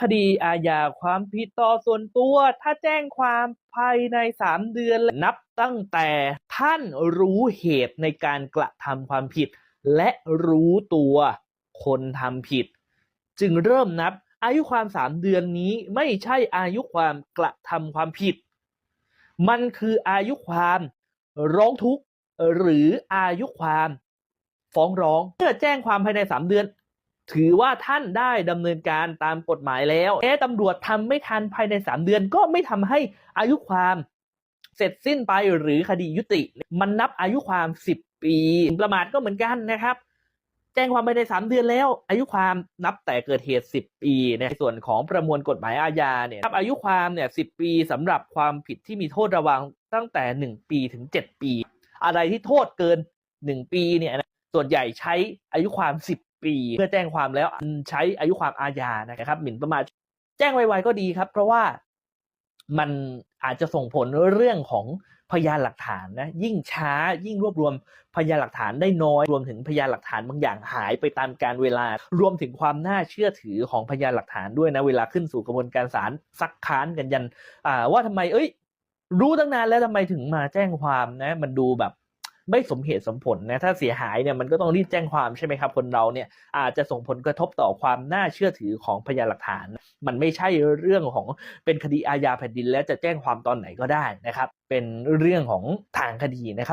คดีอาญาความผิดต่อส่วนตัว ถ้าแจ้งความภายใน 3 เดือนนับตั้งแต่ท่านรู้เหตุในการกระทำความผิด และรู้ตัวคนทำผิด จึงเริ่มนับอายุความ 3 เดือนนี้ไม่ใช่อายุความกระทำความผิด มันคืออายุความร้องทุกข์หรืออายุความ ฟ้องร้องเมื่อแจ้งความภายใน 3 เดือน ถือว่าท่านได้ดำเนินการตามกฎหมายแล้วแม้ตำรวจทำไม่ทันภายใน 3 เดือนก็ไม่ทำให้อายุความเสร็จสิ้นไปหรือคดียุติ มันนับอายุความ 10 ปี ประมาทก็เหมือนกันนะครับ แจ้งความภายใน 3 เดือนแล้ว อายุความนับแต่เกิดเหตุ 10 ปีในส่วนของประมวลกฎหมายอาญาเนี่ยครับอายุความเนี่ย10ปีสำหรับความผิดที่มีโทษระวังตั้งแต่ 1 ปีถึง 7 ปี อะไรที่โทษเกิน 1 ปีเนี่ยส่วนใหญ่ใช้อายุความ 10 ปี เพื่อแจ้งความแล้วใช้อายุความอาญานะครับ หมิ่นประมาทแจ้งไวๆก็ดีครับ เพราะว่ามันอาจจะส่งผลเรื่องของพยานหลักฐานนะยิ่งช้ายิ่งรวบรวมพยานหลักฐานได้น้อย รวมถึงพยานหลักฐานบางอย่างหายไปตามการเวลา รวมถึงความน่าเชื่อถือของพยานหลักฐานด้วยนะเวลาขึ้นสู่กระบวนการศาลซักค้านกันยันอ่าว่าทำไมเอ้ย รู้ตั้งนานแล้วทำไมถึงมาแจ้งความนะ มันดูแบบ ไม่สมเหตุสมผลนะถ้าเสียหายเนี่ยมันก็ต้องรีบแจ้งความใช่ไหมครับ คนเราเนี่ยอาจจะส่งผลกระทบต่อความน่าเชื่อถือของพยานหลักฐาน มันไม่ใช่เรื่องของเป็นคดีอาญาแผ่นดิน แล้วจะแจ้งความตอนไหนก็ได้นะครับ เป็นเรื่องของทางคดีนะครับ